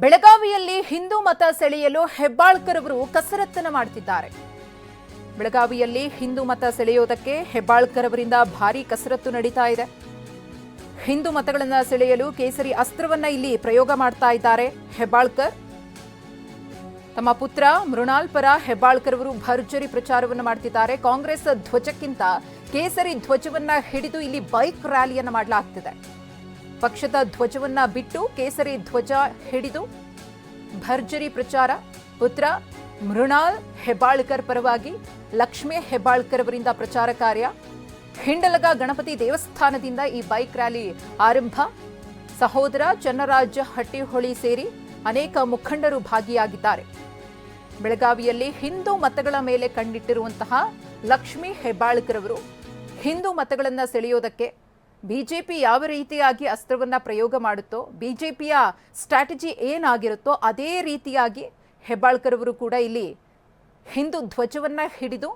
ಬೆಳಗಾವಿಯಲ್ಲಿ ಹಿಂದೂ ಮತ ಸೆಳೆಯಲು ಹೆಬ್ಬಾಳ್ಕರ್ ಅವರು ಕಸರತ್ತನ್ನು ಮಾಡ್ತಿದ್ದಾರೆ. ಬೆಳಗಾವಿಯಲ್ಲಿ ಹಿಂದೂ ಮತ ಸೆಳೆಯೋದಕ್ಕೆ ಹೆಬ್ಬಾಳ್ಕರ್ ಅವರಿಂದ ಭಾರಿ ಕಸರತ್ತು ನಡೀತಾ ಇದೆ. ಹಿಂದೂ ಮತಗಳನ್ನು ಸೆಳೆಯಲು ಕೇಸರಿ ಅಸ್ತ್ರವನ್ನ ಇಲ್ಲಿ ಪ್ರಯೋಗ ಮಾಡ್ತಾ ಇದ್ದಾರೆ ಹೆಬ್ಬಾಳ್ಕರ್. ತಮ್ಮ ಪುತ್ರ ಮೃಣಾಲ್ ಪರ ಹೆಬ್ಬಾಳ್ಕರ್ ಅವರು ಭರ್ಜರಿ ಪ್ರಚಾರವನ್ನು ಮಾಡ್ತಿದ್ದಾರೆ. ಕಾಂಗ್ರೆಸ್ ಧ್ವಜಕ್ಕಿಂತ ಕೇಸರಿ ಧ್ವಜವನ್ನ ಹಿಡಿದು ಇಲ್ಲಿ ಬೈಕ್ ರ್ಯಾಲಿಯನ್ನು ಮಾಡಲಾಗ್ತಿದೆ. ಪಕ್ಷದ ಧ್ವಜವನ್ನ ಬಿಟ್ಟು ಕೇಸರಿ ಧ್ವಜ ಹಿಡಿದು ಭರ್ಜರಿ ಪ್ರಚಾರ. ಪುತ್ರ ಮೃಣಾಲ್ ಹೆಬ್ಬಾಳ್ಕರ್ ಪರವಾಗಿ ಲಕ್ಷ್ಮೇ ಹೆಬ್ಬಾಳ್ಕರ್ ಅವರಿಂದ ಪ್ರಚಾರ ಕಾರ್ಯ. ಹಿಂಡಲಗ ಗಣಪತಿ ದೇವಸ್ಥಾನದಿಂದ ಈ ಬೈಕ್ ರ್ಯಾಲಿ ಆರಂಭ. ಸಹೋದರ ಚನ್ನರಾಜ ಹಟ್ಟಿಹೊಳಿ ಸೇರಿ ಅನೇಕ ಮುಖಂಡರು ಭಾಗಿಯಾಗಿದ್ದಾರೆ. ಬೆಳಗಾವಿಯಲ್ಲಿ ಹಿಂದೂ ಮತಗಳ ಮೇಲೆ ಕಣ್ಣಿಟ್ಟಿರುವಂತಹ ಲಕ್ಷ್ಮೀ ಹೆಬ್ಬಾಳ್ಕರ್ ಅವರು ಹಿಂದೂ ಮತಗಳನ್ನು ಸೆಳೆಯೋದಕ್ಕೆ ಬಿಜೆಪಿ ಯಾವ ರೀತಿಯಾಗಿ ಅಸ್ತ್ರವನ್ನು ಪ್ರಯೋಗ ಮಾಡುತ್ತೋ, ಬಿಜೆಪಿಯ ಸ್ಟ್ರಾಟಜಿ ಏನಾಗಿರುತ್ತೋ ಅದೇ ರೀತಿಯಾಗಿ ಹೆಬ್ಬಾಳ್ಕರ್ ಅವರು ಕೂಡ ಇಲ್ಲಿ ಹಿಂದೂ ಧ್ವಜವನ್ನು ಹಿಡಿದು,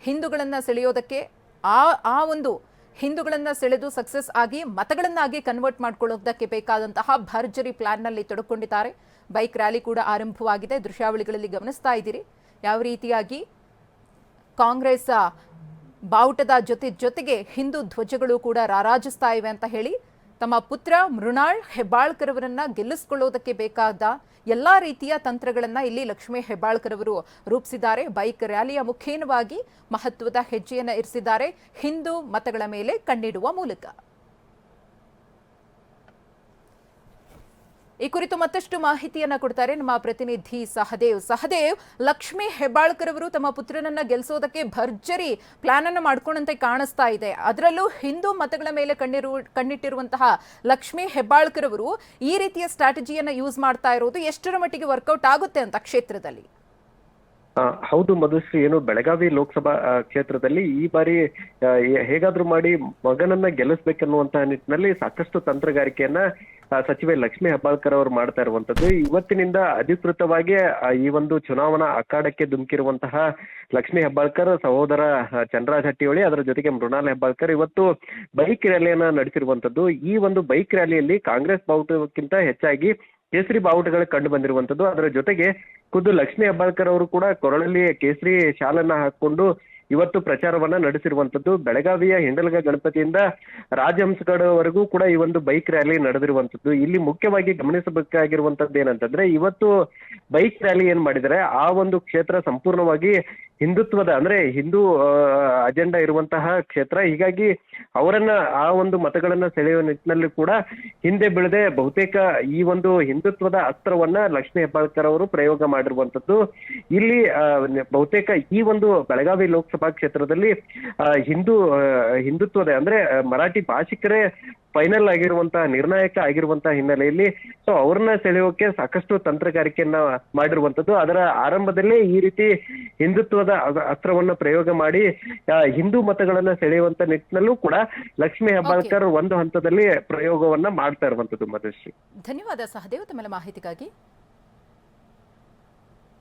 ಹಿಂದೂಗಳನ್ನು ಸೆಳೆಯೋದಕ್ಕೆ ಆ ಆ ಒಂದು ಹಿಂದೂಗಳನ್ನ ಸೆಳೆದು ಸಕ್ಸಸ್ ಆಗಿ ಮತಗಳನ್ನಾಗಿ ಕನ್ವರ್ಟ್ ಮಾಡಿಕೊಳ್ಳೋದಕ್ಕೆ ಬೇಕಾದಂತಹ ಭರ್ಜರಿ ಪ್ಲಾನ್ನಲ್ಲಿ ತೊಡಕೊಂಡಿದ್ದಾರೆ. ಬೈಕ್ ರ್ಯಾಲಿ ಕೂಡ ಆರಂಭವಾಗಿದೆ. ದೃಶ್ಯಾವಳಿಗಳಲ್ಲಿ ಗಮನಿಸ್ತಾ ಇದ್ದೀರಿ. ಯಾವ ರೀತಿಯಾಗಿ ಕಾಂಗ್ರೆಸ್ ಬಾವುಟದ ಜೊತೆ ಜೊತೆಗೆ ಹಿಂದೂ ಧ್ವಜಗಳು ಕೂಡ ರಾರಾಜಿಸ್ತಾ ಇವೆ ಅಂತ ಹೇಳಿ ತಮ್ಮ ಪುತ್ರ ಮೃಣಾಳ್ ಹೆಬ್ಬಾಳ್ಕರ್ ಅವರನ್ನ ಗೆಲ್ಲಿಸ್ಕೊಳ್ಳೋದಕ್ಕೆ ಬೇಕಾದ ಎಲ್ಲಾ ರೀತಿಯ ತಂತ್ರಗಳನ್ನ ಇಲ್ಲಿ ಲಕ್ಷ್ಮೀ ಹೆಬ್ಬಾಳ್ಕರ್ ಅವರು ರೂಪಿಸಿದ್ದಾರೆ. ಬೈಕ್ ರ್ಯಾಲಿಯ ಮುಖೇನವಾಗಿ ಮಹತ್ವದ ಹೆಜ್ಜೆಯನ್ನ ಇರಿಸಿದ್ದಾರೆ. ಹಿಂದೂ ಮತಗಳ ಮೇಲೆ ಕಣ್ಣಿಡುವ ಮೂಲಕ. ಈ ಕುರಿತು ಮತ್ತಷ್ಟು ಮಾಹಿತಿಯನ್ನ ಕೊಡ್ತಾರೆ ನಮ್ಮ ಪ್ರತಿನಿಧಿ ಸಹದೇವ್. ಸಹದೇವ್, ಲಕ್ಷ್ಮೀ ಹೆಬ್ಬಾಳ್ಕರ್ ಅವರು ತಮ್ಮ ಪುತ್ರನನ್ನ ಗೆಲ್ಲಿಸೋದಕ್ಕೆ ಭರ್ಜರಿ ಪ್ಲಾನ್ ಅನ್ನು ಮಾಡ್ಕೊಂಡಂತೆ ಕಾಣಿಸ್ತಾ ಇದೆ. ಅದರಲ್ಲೂ ಹಿಂದೂ ಮತಗಳ ಮೇಲೆ ಕಣ್ಣಿರು, ಕಣ್ಣಿಟ್ಟಿರುವಂತಹ ಲಕ್ಷ್ಮೀ ಹೆಬ್ಬಾಳ್ಕರ್ ಅವರು ಈ ರೀತಿಯ ಸ್ಟ್ರಾಟಜಿಯನ್ನ ಯೂಸ್ ಮಾಡ್ತಾ ಇರೋದು ಎಷ್ಟರ ಮಟ್ಟಿಗೆ ವರ್ಕೌಟ್ ಆಗುತ್ತೆ ಅಂತ ಕ್ಷೇತ್ರದಲ್ಲಿ? ಹೌದು ಮಧುಶ್ರೀ, ಏನು ಬೆಳಗಾವಿ ಲೋಕಸಭಾ ಕ್ಷೇತ್ರದಲ್ಲಿ ಈ ಬಾರಿ ಹೇಗಾದ್ರೂ ಮಾಡಿ ಮಗನನ್ನ ಗೆಲ್ಲಿಸ್ಬೇಕನ್ನುವಂತಹ ನಿಟ್ಟಿನಲ್ಲಿ ಸಾಕಷ್ಟು ತಂತ್ರಗಾರಿಕೆಯನ್ನ ಸಚಿವೆ ಲಕ್ಷ್ಮಿ ಹೆಬ್ಬಾಳ್ಕರ್ ಅವರು ಮಾಡ್ತಾ ಇರುವಂತದ್ದು. ಇವತ್ತಿನಿಂದ ಅಧಿಕೃತವಾಗಿ ಈ ಒಂದು ಚುನಾವಣಾ ಅಖಾಡಕ್ಕೆ ಧುಮುಕಿರುವಂತಹ ಲಕ್ಷ್ಮಿ ಹೆಬ್ಬಾಳ್ಕರ್, ಸಹೋದರ ಚಂದ್ರಾಜ್ ಹಟ್ಟಿಹೊಳಿ, ಅದರ ಜೊತೆಗೆ ಮೃಣಾಲ್ ಹೆಬ್ಬಾಳ್ಕರ್ ಇವತ್ತು ಬೈಕ್ ರ್ಯಾಲಿಯನ್ನ ನಡೆಸಿರುವಂತದ್ದು. ಈ ಒಂದು ಬೈಕ್ ರ್ಯಾಲಿಯಲ್ಲಿ ಕಾಂಗ್ರೆಸ್ ಬಾವುಟಕ್ಕಿಂತ ಹೆಚ್ಚಾಗಿ ಕೇಸರಿ ಬಾವುಟಗಳು ಕಂಡು ಬಂದಿರುವಂತದ್ದು ಅದರ ಜೊತೆಗೆ ಖುದ್ದು ಲಕ್ಷ್ಮೀ ಹೆಬ್ಬಾಳ್ಕರ್ ಅವರು ಕೂಡ ಕೊರಳಲ್ಲಿ ಕೇಸರಿ ಶಾಲನ್ನ ಹಾಕೊಂಡು ಇವತ್ತು ಪ್ರಚಾರವನ್ನ ನಡೆಸಿರುವಂತದ್ದು ಬೆಳಗಾವಿಯ ಹಿಂಡಲಗ ಗಣಪತಿಯಿಂದ ರಾಜಹಂಸಗಡವರೆಗೂ ಕೂಡ ಈ ಒಂದು ಬೈಕ್ ರ್ಯಾಲಿ ನಡೆದಿರುವಂತದ್ದು ಇಲ್ಲಿ ಮುಖ್ಯವಾಗಿ ಗಮನಿಸಬೇಕಾಗಿರುವಂತದ್ದು ಏನಂತಂದ್ರೆ, ಇವತ್ತು ಬೈಕ್ ರ್ಯಾಲಿ ಏನ್ ಮಾಡಿದರೆ ಆ ಒಂದು ಕ್ಷೇತ್ರ ಸಂಪೂರ್ಣವಾಗಿ ಹಿಂದುತ್ವದ ಅಂದ್ರೆ ಹಿಂದೂ ಅಜೆಂಡಾ ಇರುವಂತಹ ಕ್ಷೇತ್ರ, ಹೀಗಾಗಿ ಅವರನ್ನ ಆ ಒಂದು ಮತಗಳನ್ನ ಸೆಳೆಯುವ ನಿಟ್ಟಿನಲ್ಲಿ ಕೂಡ ಹಿಂದೆ ಬೀಳದೆ ಬಹುತೇಕ ಈ ಒಂದು ಹಿಂದುತ್ವದ ಅಸ್ತ್ರವನ್ನ ಲಕ್ಷ್ಮೀ ಹೆಬ್ಬಾಳ್ಕರ್ ಅವರು ಪ್ರಯೋಗ ಮಾಡಿರುವಂತದ್ದು ಇಲ್ಲಿ ಬಹುತೇಕ ಈ ಒಂದು ಬೆಳಗಾವಿ ಲೋಕಸಭಾ ಕ್ಷೇತ್ರದಲ್ಲಿ ಹಿಂದೂ ಹಿಂದುತ್ವದ ಅಂದ್ರೆ ಮರಾಠಿ ಭಾಷಿಕರೇ ಫೈನಲ್ ಆಗಿರುವಂತಹ ನಿರ್ಣಾಯಕ ಆಗಿರುವಂತಹ ಹಿನ್ನೆಲೆಯಲ್ಲಿ ಸೊ ಅವ್ರನ್ನ ಸೆಳೆಯೋಕೆ ಸಾಕಷ್ಟು ತಂತ್ರಗಾರಿಕೆಯನ್ನ ಮಾಡಿರುವಂತದ್ದು ಅದರ ಆರಂಭದಲ್ಲೇ ಈ ರೀತಿ ಹಿಂದುತ್ವದ ಅಸ್ತ್ರವನ್ನ ಪ್ರಯೋಗ ಮಾಡಿ ಹಿಂದೂ ಮತಗಳನ್ನ ಸೆಳೆಯುವಂತ ನಿಟ್ಟಿನಲ್ಲೂ ಕೂಡ ಲಕ್ಷ್ಮಿ ಹೆಬ್ಬಾಳ್ಕರ್ ಒಂದು ಹಂತದಲ್ಲಿ ಪ್ರಯೋಗವನ್ನ ಮಾಡ್ತಾ ಇರುವಂತದ್ದು ಮಧುಶ್ರೀ ಧನ್ಯವಾದ ಸಹದೇವ್ ತಮ್ಮ ಮಾಹಿತಿಗಾಗಿ.